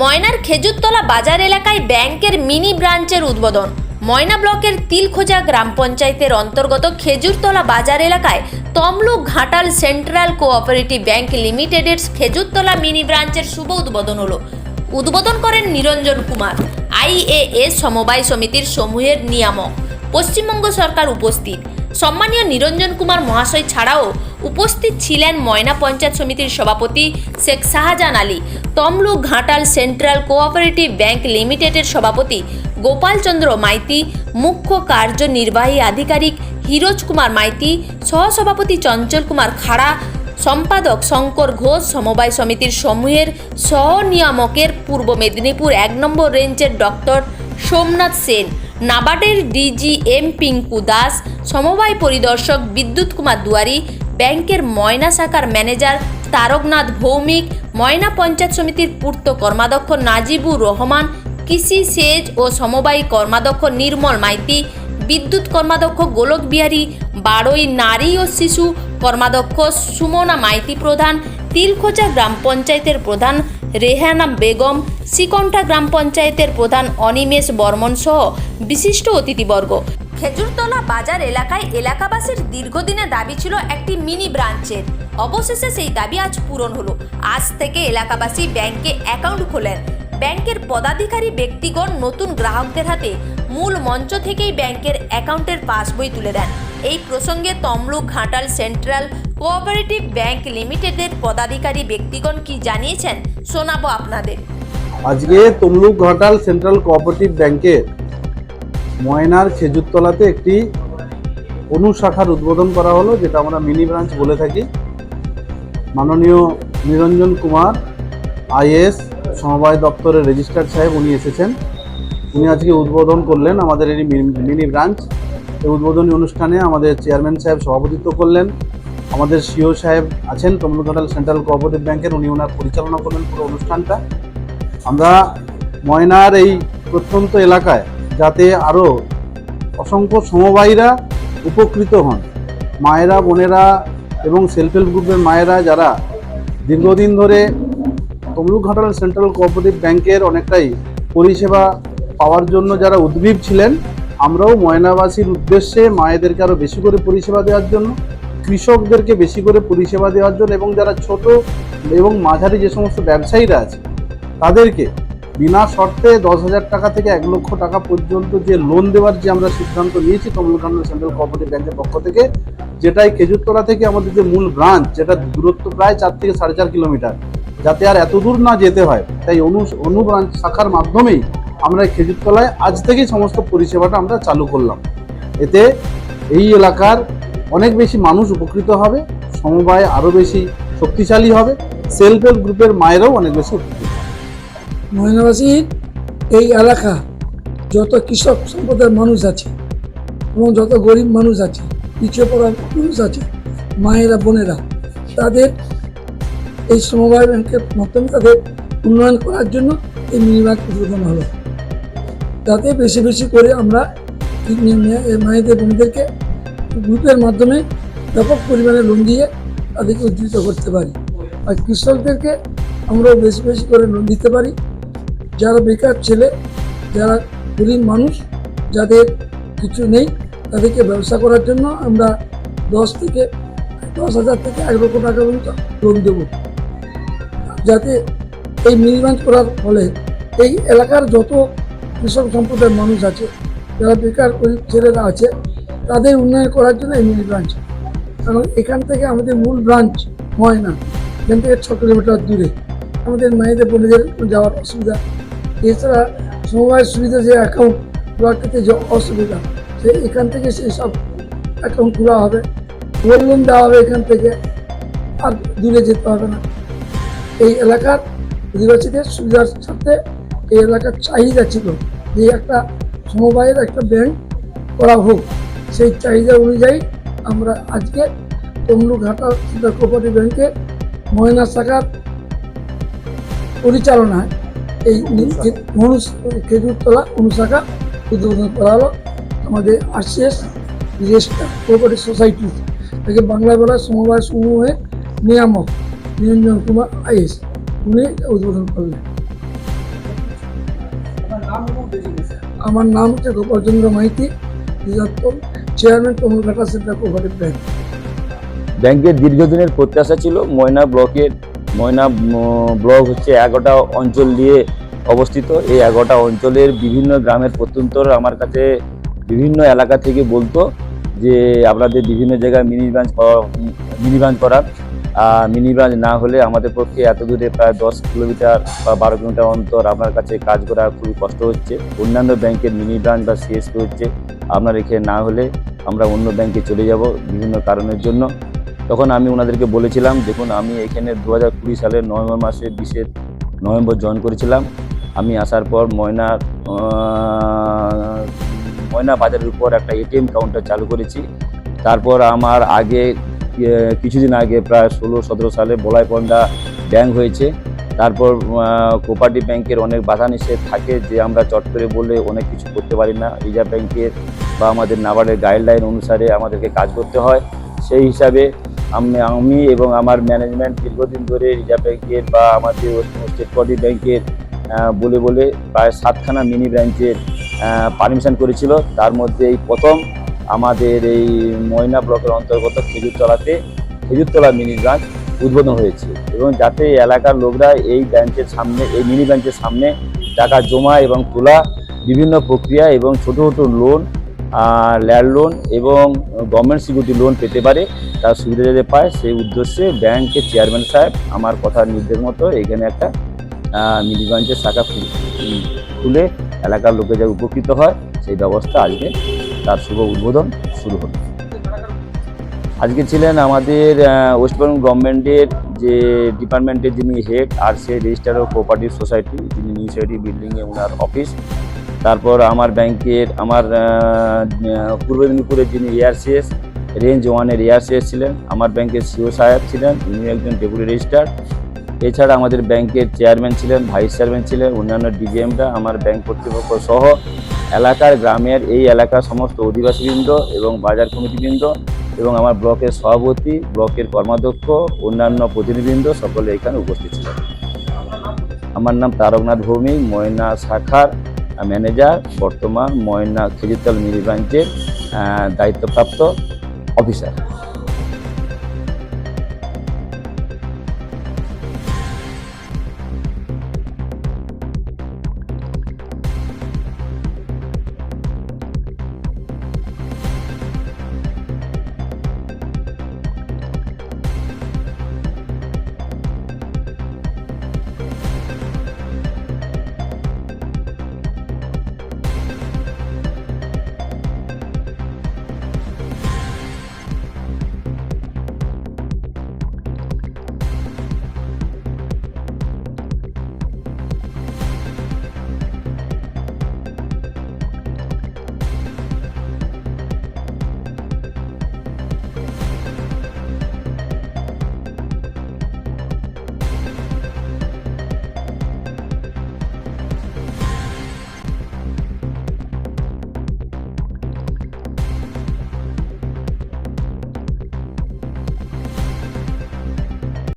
ময়নার খেজুরতলা বাজার এলাকায় ব্যাংকের মিনি ব্রাঞ্চের উদ্বোধন। ময়না ব্লকের তিলখোজা গ্রাম পঞ্চায়েতের অন্তর্গত খেজুরতলা বাজার এলাকায় Tamluk Ghatal central cooperative bank লিমিটেডের খেজুরতলা মিনি ব্রাঞ্চের শুভ উদ্বোধন হলো। উদ্বোধন করেন নিরঞ্জন কুমার আইএএ সমবায় সমিতির সমূহের নিয়ামক। পশ্চিমবঙ্গ সরকার উপস্থিত। সম্মানীয় নিরঞ্জন কুমার মহাশয় ছাড়াও উপস্থিত ছিলেন ময়না পঞ্চায়েত সমিতির সভাপতি Sheikh Shahjahan Ali Tamluk Ghatal central cooperative bank লিমিটেডের সভাপতি গোপালচন্দ্র মাইতি, মুখ্য কার্যনির্বাহী আধিকারিক হিরোজ কুমার মাইতি, সহসভাপতি চঞ্চল কুমার খাড়া, সম্পাদক শঙ্কর ঘোষ, সমবায় সমিতির সমূহের সহনিয়ামকের পূর্ব মেদিনীপুর এক নম্বর রেঞ্জের ডক্টর সোমনাথ সেন। নাবার্ডের ডিজি এম পিঙ্কু দাস, সমবায় পরিদর্শক বিদ্যুৎ কুমার দুয়ারি, ব্যাংকের ময়না শাখার ম্যানেজার তারকনাথ ভৌমিক, ময়না পঞ্চায়েত সমিতির পূর্ত কর্মাধ্যক্ষ নাজিবুর রহমান, কৃষি সেচ ও সমবায় কর্মাধ্যক্ষ নির্মল মাইতি, বিদ্যুৎ কর্মাধ্যক্ষ গোলক বিহারী, বারোই নারী ও শিশু কর্মাধ্যক্ষ সুমনা মাইতি প্রধান, তিলখোচা গ্রাম পঞ্চায়েতের প্রধান রেহানা বেগম শ্রীকণ্ঠা গ্রাম পঞ্চায়েতের প্রধান অনিমেষ বর্মন সহ বিশিষ্ট অতিথিবর্গ। খেজুরতলা বাজার এলাকায় এলাকাবাসীর দীর্ঘদিনের দাবি ছিল একটি মিনি ব্রাঞ্চের। অবশেষে সেই দাবি আজ পূরণ হলো। আজ থেকে এলাকাবাসী ব্যাংকে অ্যাকাউন্ট খোলেন। ব্যাংকের পদাধিকারী ব্যক্তিগণ নতুন গ্রাহকদের হাতে মূল মঞ্চ থেকেই ব্যাংকের অ্যাকাউন্টের পাসবই তুলে দেন। এই প্রসঙ্গে Tamluk Ghatal central cooperative bank লিমিটেডের পদাধিকারী ব্যক্তিগণ কি জানিয়েছেন শোনাবো আপনাদের। আজকে তমলুক ঘাটাল সেন্ট্রাল কোঅপারেটিভ ব্যাংকে ময়নার খেজুরতলাতে একটি অনুশাখার উদ্বোধন করা হলো, যেটা আমরা মিনি ব্রাঞ্চ বলে থাকি। মাননীয় নিরঞ্জন কুমার আইএস সমবায় দপ্তরের রেজিস্ট্রার সাহেব উনি এসেছেন। উনি আজকে উদ্বোধন করলেন আমাদের এই মিনি ব্রাঞ্চ। এই উদ্বোধনী অনুষ্ঠানে আমাদের চেয়ারম্যান সাহেব সভাপতিত্ব করলেন। আমাদের সিও সাহেব আছেন, তমলুক সেন্ট্রাল কোঅপারেটিভ ব্যাংকের, উনি ওনার পরিচালনা করলেন পুরো অনুষ্ঠানটা। আমরা ময়নার এই প্রত্যন্ত এলাকায় যাতে আরও অসংখ্য সমবায়ীরা উপকৃত হন। মায়েরা, বোনেরা এবং সেলফ হেল্প গ্রুপের মায়েরা যারা দীর্ঘদিন ধরে তমলুক ঘাটাল সেন্ট্রাল কোঅপারেটিভ ব্যাংকের অনেকটাই পরিষেবা পাওয়ার জন্য যারা উদ্ভিদ ছিলেন আমরাও ময়নাবাসীর উদ্দেশ্যে মায়েদেরকে আরও বেশি করে পরিষেবা দেওয়ার জন্য, কৃষকদেরকে বেশি করে পরিষেবা দেওয়ার জন্য এবং যারা ছোট এবং মাঝারি যে সমস্ত ব্যবসায়ীরা আছে, তাদেরকে বিনা শর্তে দশ হাজার টাকা থেকে এক লক্ষ টাকা পর্যন্ত যে লোন দেওয়ার যে আমরা সিদ্ধান্ত নিয়েছি তমলুকান্ড সেন্ট্রাল কোঅপারেটিভ ব্যাংকের পক্ষ থেকে, যেটাই খেজুরতলা থেকে আমাদের যে মূল ব্রাঞ্চ যেটা দূরত্ব প্রায় চার থেকে সাড়ে চার কিলোমিটার, যাতে আর এত দূর না যেতে হয়, তাই অনু অনু ব্রাঞ্চ শাখার মাধ্যমেই আমরা খেজুরতলায় আজ থেকেই সমস্ত পরিষেবাটা আমরা চালু করলাম এতে এই এলাকার অনেক বেশি মানুষ উপকৃত হবে, সমবায় আরও বেশি শক্তিশালী হবে সেলফ হেল্প গ্রুপের মায়েরাও অনেক বেশি উপকৃত হবে। ময়নাবাসীর এই এলাকা যত কৃষক সম্প্রদায়ের মানুষ আছে এবং যত গরিব মানুষ আছে, পিছিয়ে পড়া মানুষ আছে, মায়েরা, বোনেরা, তাদের এই সমবায় ব্যাংকের মাধ্যমে তাদের উন্নয়ন করার জন্য এই মিনি ব্যাংক উদ্বোধন হলো যাতে বেশি বেশি করে আমরা মায়েদের বোনদেরকে গ্রুপের মাধ্যমে ব্যাপক পরিমাণে লোন দিয়ে তাদেরকে উজ্জীবিত করতে পারি। আর কৃষকদেরকে আমরাও বেশি বেশি করে লোন দিতে পারি। যারা বেকার ছেলে, যারা গরিব মানুষ, যাদের কিছু নেই, তাদেরকে ব্যবসা করার জন্য আমরা দশ থেকে দশ হাজার থেকে এক লক্ষ টাকা পর্যন্ত লোন দেব। যাতে এই মিনি ব্রাঞ্চ করার ফলে এই এলাকার যত কৃষক সম্প্রদায়ের মানুষ আছে, যারা বেকার ছেলেরা আছে, তাদের উন্নয়ন করার জন্য এই মিনি ব্রাঞ্চ কারণ এখান থেকে আমাদের মূল ব্রাঞ্চ হয় না, এখান থেকে ছ কিলোমিটার দূরে। আমাদের মায়েদের বোনেদের যাওয়ার অসুবিধা। এছাড়া সমবায় সুবিধা যে অ্যাকাউন্ট খোলার ক্ষেত্রে যে অসুবিধা, সে এখান থেকে সেই সব অ্যাকাউন্ট খোলা হবে। লোন দেওয়া হবে এখান থেকে, আর দূরে যেতে হবে না। এই এলাকার অধিবাসীদের সুবিধার সাথে এই এলাকার চাহিদা ছিল যে একটা সমবায়ের একটা ব্যাংক করা হোক। সেই চাহিদা অনুযায়ী আমরা আজকে তমলুক ঘাটা কোপারেটিভ ব্যাংকে ময়না শাখার পরিচালনায় এই খেজুরতলা অনুশাখা উদ্বোধন করা হলো আমাদের আরসিএস রেস্টা কোঅপারেটিভ সোসাইটি থেকে বাংলা বেলা সমবায় সমূহের নিয়ামক নিরঞ্জন কুমার আইএস। উনি উদ্বোধন করলেন। আমার নাম হচ্ছে Gopalchandra Maiti দিদাত্তর chairman Kamalghata central cooperative bank ব্যাংকের দীর্ঘদিনের প্রত্যাশা ছিল ময়না ব্লকের, ময়না ব্লক হচ্ছে এগারোটা অঞ্চল নিয়ে অবস্থিত। এই এগারোটা অঞ্চলের বিভিন্ন গ্রামের প্রত্যন্তর আমার কাছে বিভিন্ন এলাকা থেকে বলতো যে, আপনাদের বিভিন্ন জায়গায় মিনি ব্রাঞ্চ মিনি ব্রাঞ্চ করার। মিনি ব্রাঞ্চ না হলে আমাদের পক্ষে এত দূরে প্রায় দশ কিলোমিটার বা বারো কিলোমিটার অন্তর আপনার কাছে কাজ করা খুবই কষ্ট হচ্ছে। অন্যান্য ব্যাংকের মিনি ব্রাঞ্চ বা সিএসপি হচ্ছে। আপনার এখানে না হলে আমরা অন্য ব্যাংকে চলে যাব বিভিন্ন কারণের জন্য। তখন আমি ওনাদেরকে বলেছিলাম, দেখুন, আমি এখানে দু হাজার কুড়ি সালের নভেম্বর মাসে বিশের নভেম্বর জয়েন করেছিলাম। আমি আসার পর ময়না ময়না বাজারের উপর একটা এটিএম কাউন্টার চালু করেছি। তারপর আমার আগে কিছুদিন আগে প্রায় ষোলো, সতেরো সালে বলাইপন্ডা ব্যাংক হয়েছে। তারপর কোপারেটিভ ব্যাংকের অনেক বাধা নিষেধ থাকে যে আমরা চট করে বলে অনেক কিছু করতে পারি না। রিজার্ভ ব্যাংকের বা আমাদের নাবার্ডের গাইডলাইন অনুসারে আমাদেরকে কাজ করতে হয়। সেই হিসাবে আমি আমি এবং আমার ম্যানেজমেন্ট দীর্ঘদিন ধরে রিজার্ভ ব্যাংকের বা আমাদের স্টেট কোঅপারেটিভ ব্যাংকের বলে বলে প্রায় সাতখানা মিনি ব্রাঞ্চের পারমিশন করেছিল। তার মধ্যে এই প্রথম আমাদের এই ময়না ব্লকের অন্তর্গত খেজুরতলাতে খেজুরতলা মিনি ব্রাঞ্চ উদ্বোধন হয়েছে এবং যাতে এলাকার লোকরা এই ব্রাঞ্চের সামনে, এই মিনি ব্রাঞ্চের সামনে টাকা জমা এবং তোলা বিভিন্ন প্রক্রিয়া এবং ছোটো ছোটো লোন ল্যান্ড লোন এবং গভর্নমেন্ট সিকিউরিটি লোন পেতে পারে, তার সুবিধা যাতে পায় সেই উদ্দেশ্যে ব্যাংকের চেয়ারম্যান সাহেব আমার কথার নির্দেশ মতো এখানে একটা মিনি ব্রাঞ্চের শাখা খুলে এলাকার লোকে যা উপকৃত হয়, সেই ব্যবস্থা আজকে তার শুভ উদ্বোধন শুরু হলো। আজকে ছিলেন আমাদের ওয়েস্ট বেঙ্গল গভর্নমেন্টের যে ডিপার্টমেন্টের যিনি হেড আর সে রেজিস্টার অফ কোঅপারেটিভ সোসাইটি যিনি নিউ বিল্ডিংয়ে ওনার অফিস তারপর আমার ব্যাংকের আমার পূর্ব মেদিনীপুরের যিনি এআরসিএস রেঞ্জ ওয়ানের এআরসিএস ছিলেন। আমার ব্যাংকের সিও সাহেব ছিলেন উনি একজন ডেপুটি রেজিস্ট্রার এছাড়া আমাদের ব্যাংকের চেয়ারম্যান ছিলেন ভাইস চেয়ারম্যান ছিলেন, অন্যান্য ডিজিএমরা আমার ব্যাংক কর্তৃপক্ষ সহ এলাকার গ্রামের এই এলাকার সমস্ত অধিবাসীবৃন্দ এবং বাজার কমিটিবৃন্দ এবং আমার ব্লকের সভাপতি, ব্লকের কর্মাধ্যক্ষ, অন্যান্য প্রতিনিধিবৃন্দ সকলে এখানে উপস্থিত ছিলেন আমার নাম তারকনাথ ভৌমিক ময়না শাখার ম্যানেজার, বর্তমান ময়না খেজুরতল মিনি ব্রাঞ্চের দায়িত্বপ্রাপ্ত অফিসার।